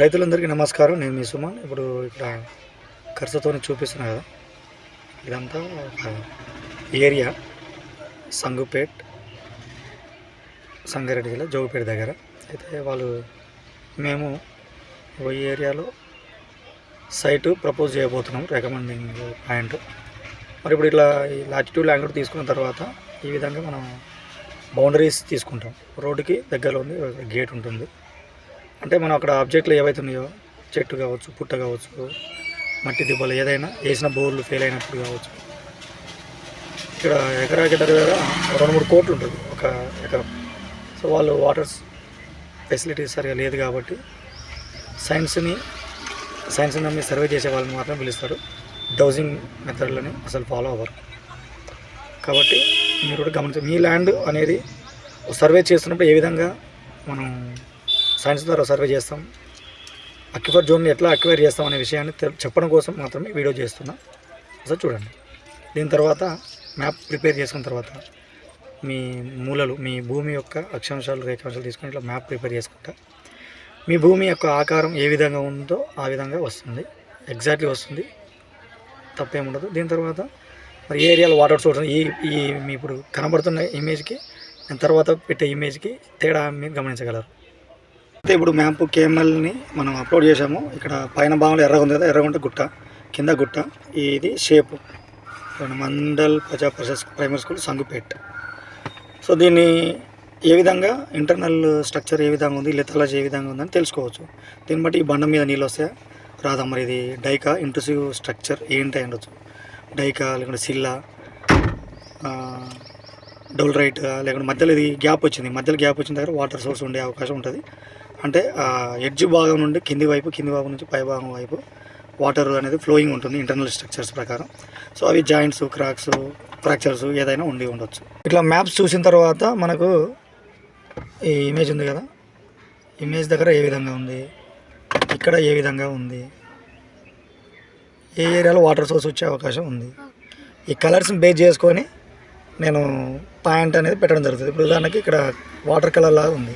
రైతులందరికీ నమస్కారం. నేను మీ సుమన్. ఇప్పుడు ఇక్కడ ఖర్చుతో చూపిస్తున్నా కదా. ఇదంతా ఒక ఏరియా. సంగుపేట్ సంగారెడ్డి జిల్లా జోగుపేట దగ్గర. అయితే వాళ్ళు మేము ఈ ఏరియాలో సైటు ప్రపోజ్ చేయబోతున్నాం. Recommending point. మరి ఇప్పుడు ఇట్లా ఈ లాటిట్యూడ్ ల్యాండ్ తీసుకున్న తర్వాత ఈ విధంగా మనం బౌండరీస్ తీసుకుంటాం. రోడ్డుకి దగ్గరలో ఉంది గేట్ ఉంటుంది. అంటే మనం అక్కడ ఆబ్జెక్ట్లు ఏవైతే ఉన్నాయో చెట్టు కావచ్చు పుట్ట కావచ్చు మట్టి దిబ్బలు ఏదైనా వేసిన బోర్లు ఫెయిల్ అయినప్పుడు కావచ్చు. ఇక్కడ ఎకరాకి దగ్గర రెండు మూడు కోట్లు ఉంటుంది ఒక ఎకరం. సో వాళ్ళు వాటర్స్ ఫెసిలిటీస్ సరిగా లేదు కాబట్టి సైన్స్ని సైన్స్ నమ్మి సర్వే చేసే వాళ్ళని మాత్రం పిలుస్తారు. డౌజింగ్ మెథడ్లని అసలు ఫాలో అవ్వరు. కాబట్టి మీరు కూడా గమనించ మీ ల్యాండ్ అనేది సర్వే చేస్తున్నప్పుడు ఏ విధంగా మనం సైన్స్ ద్వారా సర్వే చేస్తాం. అక్యుపర్ జోన్ని ఎట్లా అక్వైర్ చేస్తాం అనే విషయాన్ని చెప్పడం కోసం మాత్రమే వీడియో చేస్తున్నా. ఒకసారి చూడండి. దీని తర్వాత మ్యాప్ ప్రిపేర్ చేసుకున్న తర్వాత మీ మూలలు మీ భూమి యొక్క అక్షాంశాలు రేఖాంశాలు తీసుకొని ఇట్లా మ్యాప్ ప్రిపేర్ చేసుకుంటా. మీ భూమి యొక్క ఆకారం ఏ విధంగా ఉందో ఆ విధంగా వస్తుంది. ఎగ్జాక్ట్లీ వస్తుంది. తప్పేముండదు దీని తర్వాత మరి ఏ ఏరియాలో వాటర్ సోర్స్ ఈ ఈ మీ ఇప్పుడు కనబడుతున్న ఇమేజ్కి దాని తర్వాత పెట్టే ఇమేజ్కి తేడా మీరు గమనించగలరు. ఇప్పుడు మ్యాప్ కేఎంఎల్ని మనం అప్లోడ్ చేసాము ఇక్కడ పైన భాగంలో ఎర్రగా ఉంది కదా ఎర్రగుంట గుట్ట కింద గుట్ట. ఇది shape. Mandal Praja Parishad primary school Sangupet. So దీన్ని ఏ విధంగా ఇంటర్నల్ స్ట్రక్చర్ ఏ విధంగా ఉంది లిథాలజీ ఏ విధంగా ఉందని తెలుసుకోవచ్చు. దీన్ని బట్టి ఈ బండ మీద నీళ్ళు వస్తాయా? రాదా మరి ఇది డైకా? ఇంట్రూసివ్ స్ట్రక్చర్ ఏంటి అయి ఉండొచ్చు? డైకా లేకుంటే సిల్లా? డబుల్ రైట్ లేకుంటే మధ్యలో ఇది గ్యాప్ వచ్చింది. మధ్యలో గ్యాప్ వచ్చిన దగ్గర వాటర్ సోర్స్ ఉండే అవకాశం ఉంటుంది. అంటే ఎడ్జ్ భాగం నుండి కింది వైపు కింది భాగం నుంచి పై భాగం వైపు వాటర్ అనేది ఫ్లోయింగ్ ఉంటుంది ఇంటర్నల్ స్ట్రక్చర్స్ ప్రకారం. సో అవి జాయింట్స్ క్రాక్స్ ఫ్రాక్చర్స్ ఏదైనా ఉండి ఉండొచ్చు. ఇట్లా మ్యాప్స్ చూసిన తర్వాత మనకు ఈ ఇమేజ్ ఉంది కదా? ఇమేజ్ దగ్గర ఏ విధంగా ఉంది? ఇక్కడ ఏ విధంగా ఉంది? ఏ ఏరియాలో వాటర్ సోర్స్ వచ్చే అవకాశం ఉంది? ఈ కలర్స్ని బేస్ చేసుకొని నేను పాయింట్ అనేది పెట్టడం జరుగుతుంది. ఇప్పుడు ఉదాహరణకి ఇక్కడ వాటర్ కలర్ లాగా ఉంది.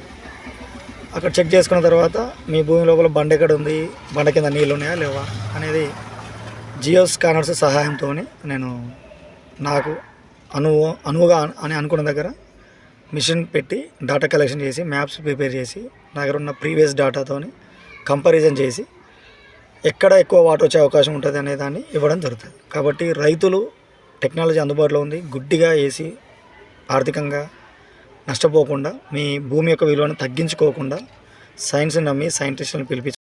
అక్కడ చెక్ చేసుకున్న తర్వాత మీ భూమి లోపల బండ ఎక్కడ ఉంది? బండ కింద నీళ్ళు ఉన్నాయా? లేవా? అనేది జియో స్కానర్స్ సహాయంతో నేను నాకు అనువు అనువుగా అని అనుకున్న దగ్గర మిషన్ పెట్టి డేటా కలెక్షన్ చేసి మ్యాప్స్ ప్రిపేర్ చేసి నా దగ్గర ఉన్న ప్రీవియస్ డేటాతోని కంపారిజన్ చేసి ఎక్కడ ఎక్కువ వాటర్ వచ్చే అవకాశం ఉంటుంది అనే దాన్ని ఇవ్వడం జరుగుతుంది. కాబట్టి రైతులు టెక్నాలజీ అందుబాటులో ఉంది. గుడ్డిగా వేసి ఆర్థికంగా నష్టపోకుండా మీ భూమి యొక్క విలువను తగ్గించుకోకుండా సైన్స్ని నమ్మి సైంటిస్టులను పిలిపించి